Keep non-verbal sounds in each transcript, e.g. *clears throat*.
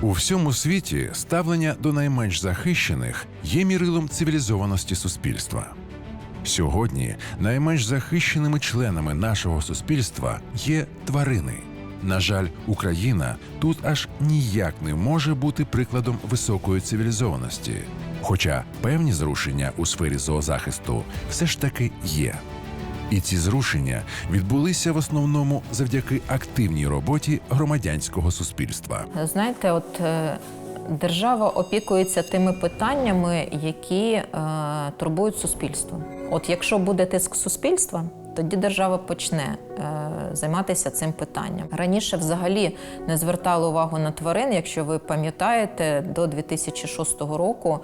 У всьому світі ставлення до найменш захищених є мірилом цивілізованості суспільства. Сьогодні найменш захищеними членами нашого суспільства є тварини. На жаль, Україна тут аж ніяк не може бути прикладом високої цивілізованості. Хоча певні зрушення у сфері зоозахисту все ж таки є. І ці зрушення відбулися в основному завдяки активній роботі громадянського суспільства. Знаєте, от е, держава опікується тими питаннями, які е, турбують суспільство. От якщо буде тиск суспільства, тоді держава почне е, займатися цим питанням. Раніше взагалі не звертали увагу на тварин. Якщо ви пам'ятаєте, до 2006 року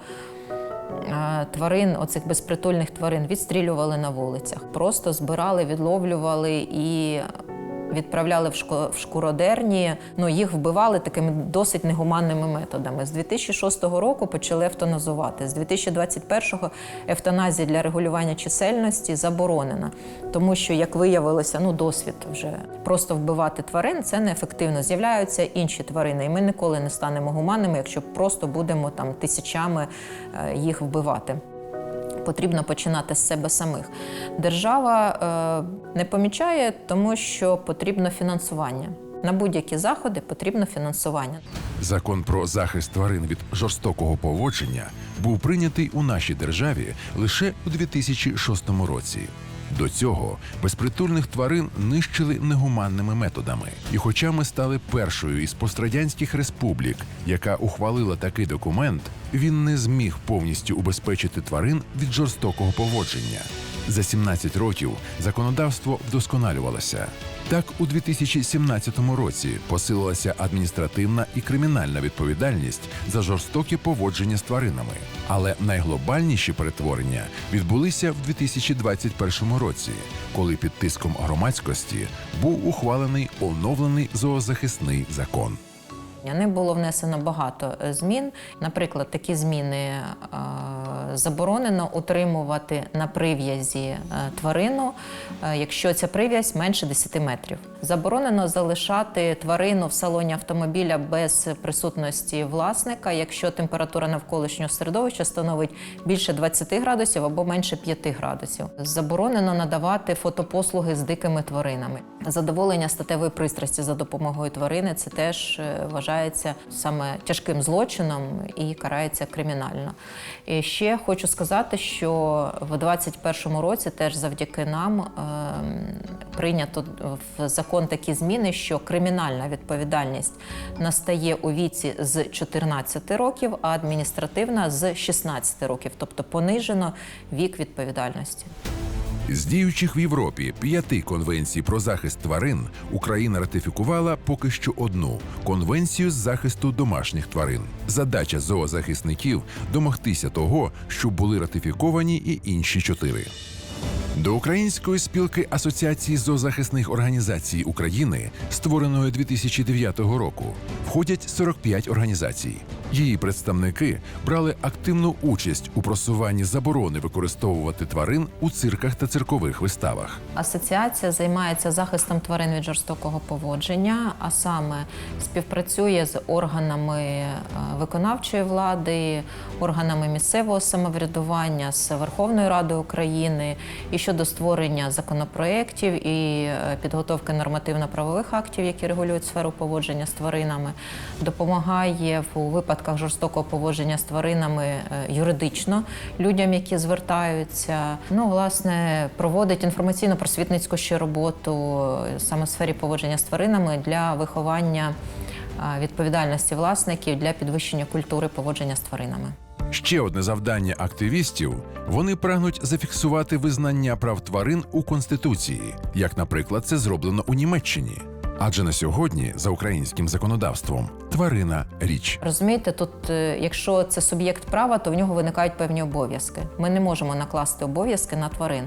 тварин, оцих безпритульних тварин, відстрілювали на вулицях. Просто збирали, відловлювали і відправляли в шкуродерні. Ну їх вбивали такими досить негуманними методами. З 2006 року почали евтаназувати. З 2021-го евтаназія для регулювання чисельності заборонена, тому що, як виявилося, ну досвід вже просто вбивати тварин це неефективно. З'являються інші тварини, і ми ніколи не станемо гуманними, якщо просто будемо там тисячами е, їх вбивати. Потрібно починати з себе самих. Держава е, не помічає, тому що потрібно фінансування. На будь-які заходи потрібно фінансування. Закон про захист тварин від жорстокого поводження був прийнятий у нашій державі лише у 2006 році. До цього безпритульних тварин нищили негуманними методами. І хоча ми стали першою із пострадянських республік, яка ухвалила такий документ, він не зміг повністю убезпечити тварин від жорстокого поводження. За 17 років законодавство вдосконалювалося. Так, у 2017 році посилилася адміністративна і кримінальна відповідальність за жорстоке поводження з тваринами. Але найглобальніші перетворення відбулися в 2021 році, коли під тиском громадськості був ухвалений оновлений зоозахисний закон. Не було внесено багато е, змін. Наприклад, такі зміни е, заборонено утримувати на прив'язі е, тварину, якщо ця прив'язь менше 10 метрів. Заборонено залишати тварину в салоні автомобіля без присутності власника, якщо температура навколишнього середовища становить більше 20 градусів або менше 5 градусів. Заборонено надавати фотопослуги з дикими тваринами. Задоволення статевої пристрасті за допомогою тварини це теж е, вважається саме тяжким злочином і карається кримінально. І ще хочу сказати, що в 2021 році теж завдяки нам ем, прийнято в закон такі зміни, що кримінальна відповідальність настає у віці з 14 років, а адміністративна з 16 років, тобто понижено вік відповідальності. З діючих в Європі п'яти конвенцій про захист тварин Україна ратифікувала поки що одну конвенцію з захисту домашніх тварин. Задача зоозахисників домогтися того, щоб були ратифіковані і інші чотири. До Української спілки Асоціації зоозахисних організацій України, створеної 2009 року, входять 45 організацій. Її представники брали активну участь у просуванні заборони використовувати тварин у цирках та циркових виставах. Асоціація займається захистом тварин від жорстокого поводження, а саме співпрацює з органами е, виконавчої влади, органами місцевого самоврядування, з Верховною Радою України і щодо створення законопроєктів і е, підготовки нормативно-правових актів, які регулюють сферу поводження з тваринами, допомагає в у випадках жорстокого поводження з тваринами е, юридично людям, які звертаються. Ну, власне, проводить інформаційно-просвітницьку ще роботу е, саме в сфері поводження з тваринами для виховання е, відповідальності власників для підвищення культури поводження з тваринами. Ще одне завдання активістів вони прагнуть зафіксувати визнання прав тварин у конституції, як, наприклад, це зроблено у Німеччині. Адже на сьогодні, за українським законодавством, тварина річ. Розумієте, тут, е, якщо це суб'єкт права, то в нього виникають певні обов'язки. Ми не можемо накласти обов'язки на тварин.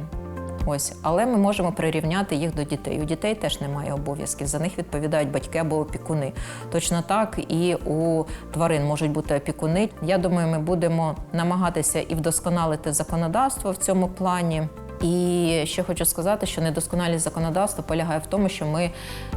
Ось, але ми можемо прирівняти їх до дітей. У дітей теж немає обов'язків. За них відповідають батьки або опікуни. Точно так і у тварин можуть бути опікуни. Я думаю, ми будемо намагатися і вдосконалити законодавство в цьому плані. І ще хочу сказати, що недосконалість законодавства полягає в тому, що ми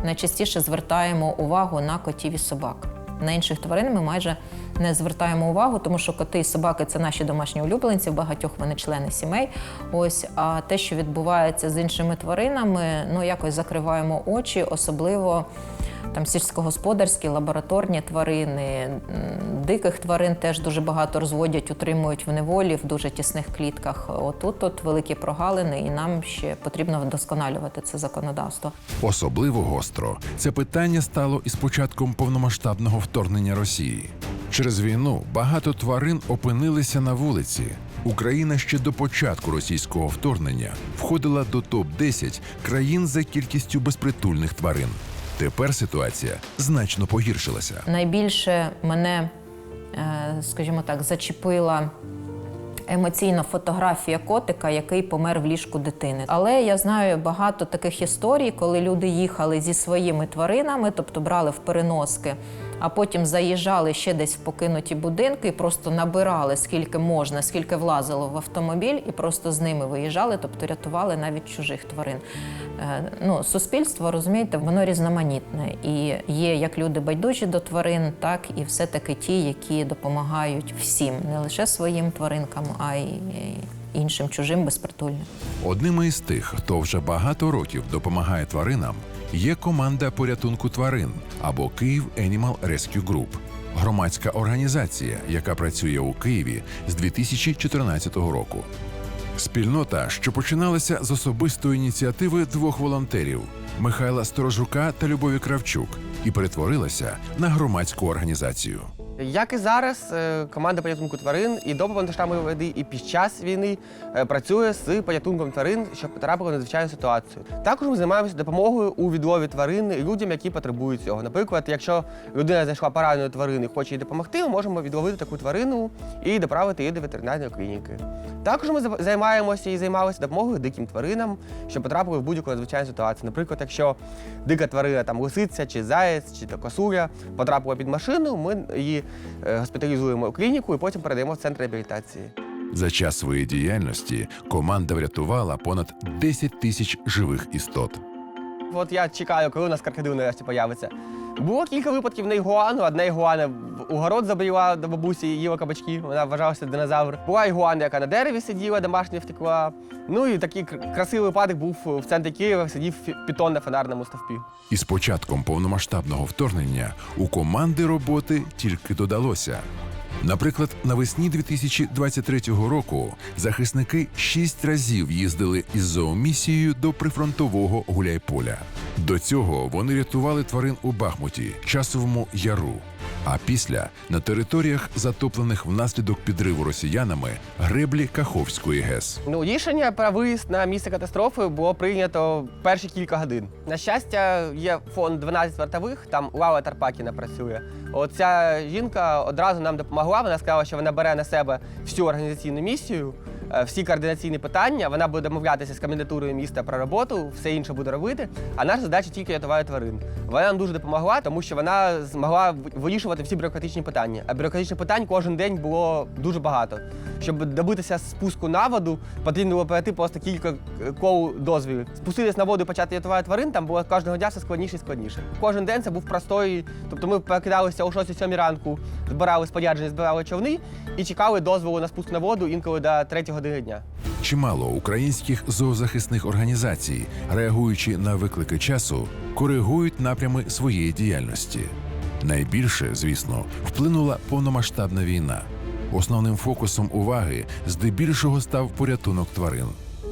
найчастіше звертаємо увагу на котів і собак. На інших тварин ми майже не звертаємо увагу, тому що коти і собаки це наші домашні улюбленці, в багатьох вони члени сімей. Ось а те, що відбувається з іншими тваринами, ну якось закриваємо очі, особливо там сільськогосподарські, лабораторні тварини, диких тварин теж дуже багато розводять, утримують в неволі в дуже тісних клітках. Отут от великі прогалини, і нам ще потрібно вдосконалювати це законодавство. Особливо гостро це питання стало із початком повномасштабного вторгнення Росії. Через війну багато тварин опинилися на вулиці. Україна ще до початку російського вторгнення входила до топ 10 країн за кількістю безпритульних тварин. Тепер ситуація значно погіршилася. Найбільше мене, е, скажімо так, зачепила емоційна фотографія котика, який помер в ліжку дитини. Але я знаю багато таких історій, коли люди їхали зі своїми тваринами, тобто брали в переноски, а потім заїжджали ще десь в покинуті будинки і просто набирали скільки можна, скільки влазило в автомобіль, і просто з ними виїжджали, тобто рятували навіть чужих тварин. Е, Ну, суспільство, розумієте, воно різноманітне. І є як люди байдужі до тварин, так і все-таки ті, які допомагають всім, не лише своїм тваринкам, а й іншим чужим безпритульним. Одними із тих, хто вже багато років допомагає тваринам, є команда порятунку тварин або Київ Animal Rescue Group – громадська організація, яка працює у Києві з 2014 року. Спільнота, що починалася з особистої ініціативи двох волонтерів Михайла Сторожука та Любові Кравчук, і перетворилася на громадську організацію. Як і зараз, е, команда порятунку тварин і до повномасштабної війни, і під час війни е, працює з порятунком тварин, що потрапили в надзвичайну ситуацію. Також ми займаємося допомогою у відлові тварин людям, які потребують цього. Наприклад, якщо людина знайшла поранену тварину і хоче їй допомогти, ми можемо відловити таку тварину і доправити її до ветеринарної клініки. Також ми займаємося і займалися допомогою диким тваринам, що потрапили в будь-яку надзвичайну ситуацію. Наприклад, якщо дика тварина, там лисиця чи заєць, чи то косуля потрапила під машину, ми її госпіталізуємо у клініку і потім передаємо в центр реабілітації. За час своєї діяльності команда врятувала понад 10 тисяч живих істот. От я чекаю, коли у нас крокодил нарешті появиться. Було кілька випадків на ігуану. Одна ігуана у город забріла до бабусі їла кабачки. Вона вважалася динозавр. Була ігуана, яка на дереві сиділа, домашня втекла. Ну і такий красивий випадок був в центрі Києва, сидів пітон на фонарному стовпі. І з початком повномасштабного вторгнення у команди роботи тільки додалося. Наприклад, навесні 2023 року захисники шість разів їздили із зоомісією до прифронтового Гуляйполя. До цього вони рятували тварин у Бахмуті, часовому яру. А після на територіях, затоплених внаслідок підриву росіянами, греблі Каховської ГЕС. Ну, рішення про виїзд на місце катастрофи було прийнято перші кілька годин. На щастя, є фонд 12 вартових, там Лала Тарпакіна працює. Оця жінка одразу нам допомогла. Вона сказала, що вона бере на себе всю організаційну місію, всі координаційні питання. Вона буде домовлятися з комендатурою міста про роботу, все інше буде робити. А наша задача тільки рятувати тварин. Вона нам дуже допомогла, тому що вона змогла вирішувати всі бюрократичні питання. А бюрократичних питань кожен день було дуже багато. Щоб добитися спуску на воду, потрібно було пройти просто кілька е, кол дозвілів. Спуститись на воду і почати рятувати тварин, там було кожного дня все складніше і складніше. Кожен день це був простой. Тобто ми прокидалися о 6-7 ранку, збирали спорядження, збирали човни і чекали дозволу на спуск на воду інколи до 3 години дня. Чимало українських зоозахисних організацій, реагуючи на виклики часу, коригують напрями своєї діяльності. Найбільше, звісно, вплинула повномасштабна війна. Основним фокусом уваги здебільшого став порятунок тварин.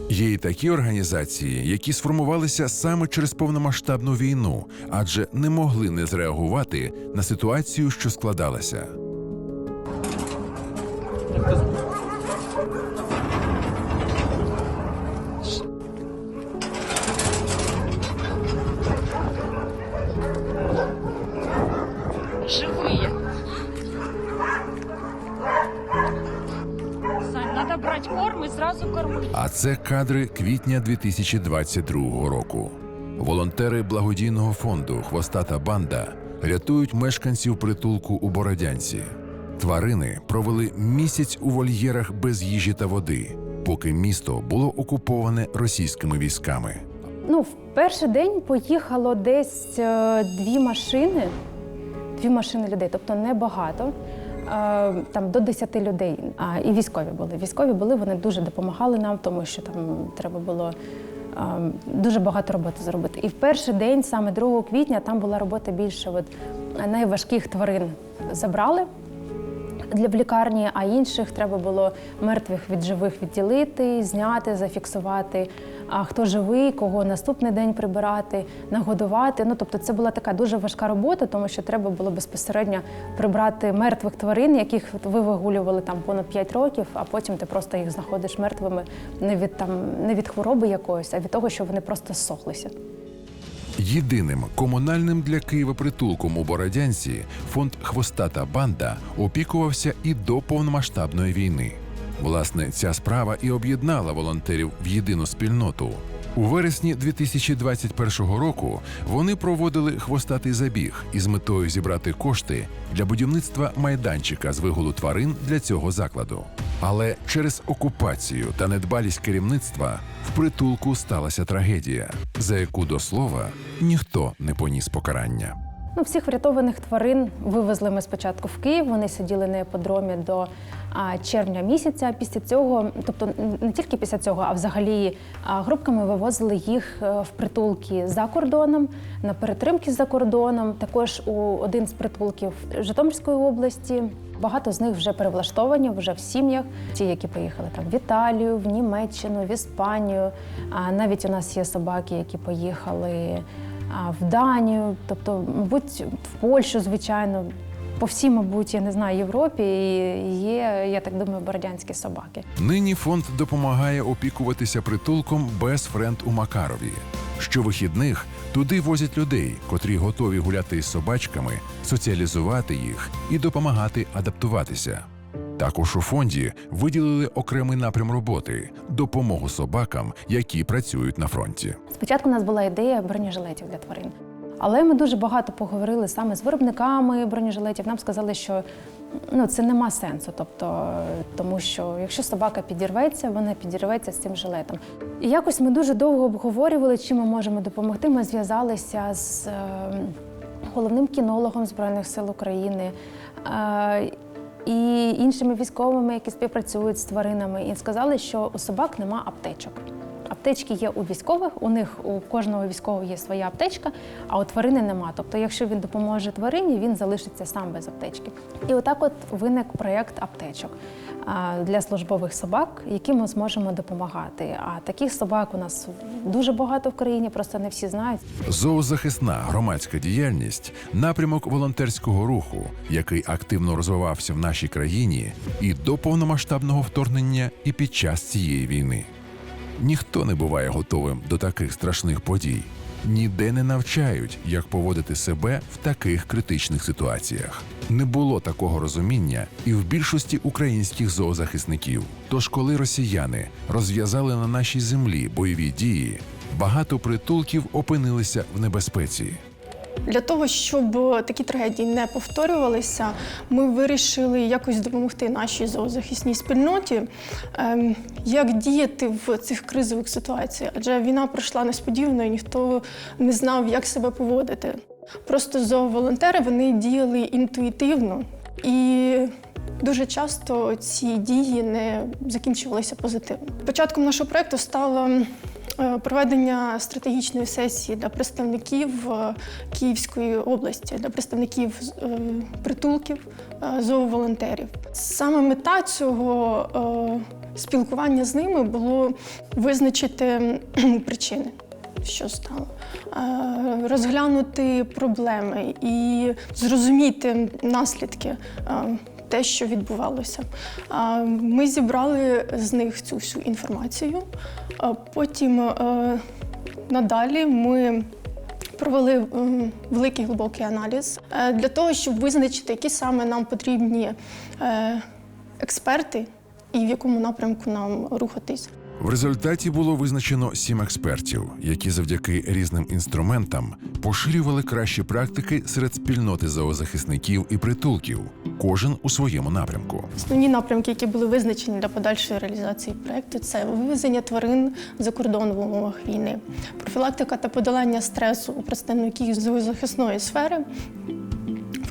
Є й такі організації, які сформувалися саме через повномасштабну війну, адже не могли не зреагувати на ситуацію, що складалася. Це кадри квітня 2022 року. Волонтери благодійного фонду Хвостата банда рятують мешканців притулку у Бородянці. Тварини провели місяць у вольєрах без їжі та води, поки місто було окуповане російськими військами. Ну, в перший день поїхало десь е, дві машини. дві машини людей, тобто небагато. Е, Там до 10 людей. І військові були. Військові були, вони дуже допомагали нам, тому що там треба було е, дуже багато роботи зробити. І в перший день, саме 2 квітня, там була робота більше. От найважких тварин забрали для в лікарні, а інших треба було мертвих від живих відділити, зняти, зафіксувати. А хто живий, кого наступний день прибирати, нагодувати. Ну тобто, це була така дуже важка робота, тому що треба було безпосередньо прибрати мертвих тварин, яких ви вигулювали там понад 5 років, а потім ти просто їх знаходиш мертвими не від там не від хвороби якоїсь, а від того, що вони просто зсохлися. Єдиним комунальним для Києва притулком у Бородянці фонд Хвостата банда опікувався і до повномасштабної війни. Власне, ця справа і об'єднала волонтерів в єдину спільноту. У вересні 2021 року вони проводили хвостатий забіг із метою зібрати кошти для будівництва майданчика з вигулу тварин для цього закладу. Але через окупацію та недбалість керівництва в притулку сталася трагедія, за яку до слова ніхто не поніс покарання. Ну, всіх врятованих тварин вивезли ми спочатку в Київ. Вони сиділи на іпподромі до червня місяця. Після цього, тобто не тільки після цього, а взагалі групками вивозили їх е, в притулки за кордоном, на перетримки за кордоном. Також у один з притулків Житомирської області. Багато з них вже перевлаштовані, вже в сім'ях. Ті, які поїхали там в Італію, в Німеччину, в Іспанію. А навіть у нас є собаки, які поїхали в Данію, тобто, мабуть, в Польщу, звичайно. По всій, мабуть, я не знаю, Європі є, я так думаю, бородянські собаки. Нині фонд допомагає опікуватися притулком без френд у Макарові. Щовихідних туди возять людей, котрі готові гуляти із собачками, соціалізувати їх і допомагати адаптуватися. Також у фонді виділили окремий напрям роботи допомогу собакам, які працюють на фронті. Спочатку у нас була ідея бронежилетів для тварин. Але ми дуже багато поговорили саме з виробниками бронежилетів. Нам сказали, що ну, це нема сенсу. Тобто, тому що якщо собака підірветься, вона підірветься з цим жилетом. І якось ми дуже довго обговорювали, чим ми можемо допомогти. Ми зв'язалися з е, головним кінологом Збройних сил України. І іншими військовими, які співпрацюють з тваринами, і сказали, що у собак нема аптечок. Аптечки є у військових, у них у кожного військового є своя аптечка, а у тварини нема. Тобто, якщо він допоможе тварині, він залишиться сам без аптечки. І отак от виник проєкт аптечок для службових собак, яким ми зможемо допомагати. А таких собак у нас дуже багато в країні, просто не всі знають. Зоозахисна громадська діяльність напрямок волонтерського руху, який активно розвивався в нашій країні і до повномасштабного вторгнення, і під час цієї війни. Ніхто не буває готовим до таких страшних подій. Ніде не навчають, як поводити себе в таких критичних ситуаціях. Не було такого розуміння і в більшості українських зоозахисників. Тож, коли росіяни розв'язали на нашій землі бойові дії, багато притулків опинилися в небезпеці. Для того, щоб такі трагедії не повторювалися, ми вирішили якось допомогти нашій зоозахисній спільноті, ем, як діяти в цих кризових ситуаціях. Адже війна пройшла несподівано, і ніхто не знав, як себе поводити. Просто зооволонтери вони діяли інтуїтивно і. Дуже часто ці дії не закінчувалися позитивно. Початком нашого проекту стало е, проведення стратегічної сесії для представників е, Київської області, для представників е, притулків, е, зооволонтерів. Саме мета цього е, спілкування з ними було визначити *clears throat* причини. Що стало? Е, Розглянути проблеми і зрозуміти наслідки е, те, що відбувалося. Ми зібрали з них цю всю інформацію. Потім е, надалі ми провели великий глибокий аналіз е, для того, щоб визначити, які саме нам потрібні е, експерти і в якому напрямку нам рухатись. В результаті було визначено сім експертів, які завдяки різним інструментам поширювали кращі практики серед спільноти зоозахисників і притулків, кожен у своєму напрямку. Основні напрямки, які були визначені для подальшої реалізації проекту, це вивезення тварин за кордон в умовах війни, профілактика та подолання стресу у представників зоозахисної сфери,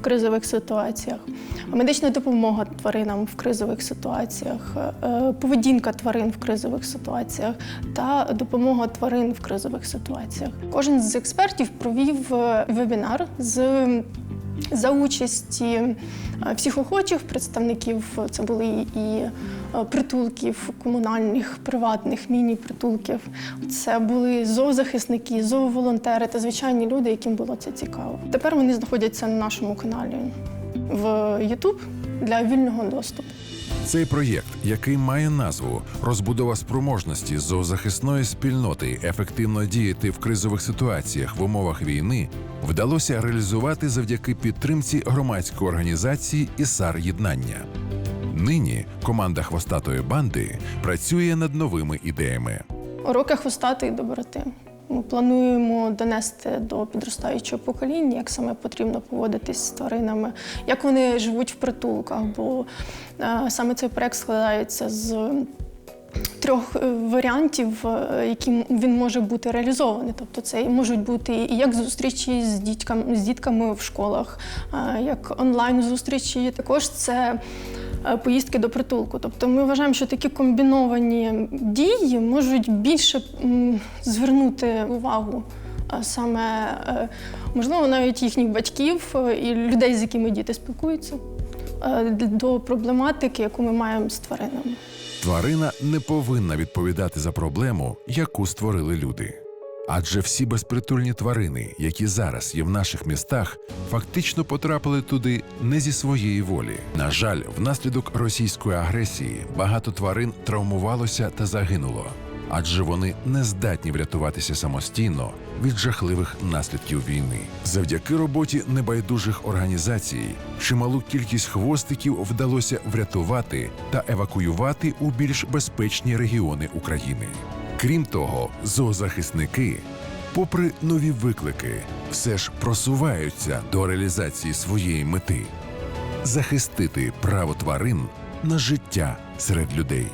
кризових ситуаціях, медична допомога тваринам в кризових ситуаціях, е, поведінка тварин в кризових ситуаціях та допомога тварин в кризових ситуаціях. Кожен з експертів провів е, вебінар з за участі е, всіх охочих представників, це були і е, притулків комунальних, приватних, міні-притулків. Це були зоозахисники, зооволонтери та звичайні люди, яким було це цікаво. Тепер вони знаходяться на нашому каналі в YouTube для вільного доступу. Цей проєкт, який має назву Розбудова спроможності зоозахисної спільноти ефективно діяти в кризових ситуаціях в умовах війни, вдалося реалізувати завдяки підтримці громадської організації «Ісар Єднання. Нині команда хвостатої банди працює над новими ідеями. Уроки хвостатої доброти. Ми плануємо донести до підростаючого покоління, як саме потрібно поводитись з тваринами, як вони живуть в притулках, бо е, саме цей проект складається з трьох е, варіантів, е, яким він може бути реалізований. Тобто це можуть бути і як зустрічі з дітками, з дітками в школах, як онлайн зустрічі. Також це поїздки до притулку. Тобто ми вважаємо, що такі комбіновані дії можуть більше звернути увагу. Саме, е, можливо, навіть їхніх батьків е, і людей, з якими діти спілкуються, е, до проблематики, яку ми маємо з тваринами. Тварина не повинна відповідати за проблему, яку створили люди. Адже всі безпритульні тварини, які зараз є в наших містах, фактично потрапили туди не зі своєї волі. На жаль, внаслідок російської агресії багато тварин травмувалося та загинуло, адже вони не здатні врятуватися самостійно від жахливих наслідків війни. Завдяки роботі небайдужих організацій чималу кількість хвостиків вдалося врятувати та евакуювати у більш безпечні регіони України. Крім того, зоозахисники, попри нові виклики, все ж просуваються до реалізації своєї мети захистити право тварин на життя серед людей.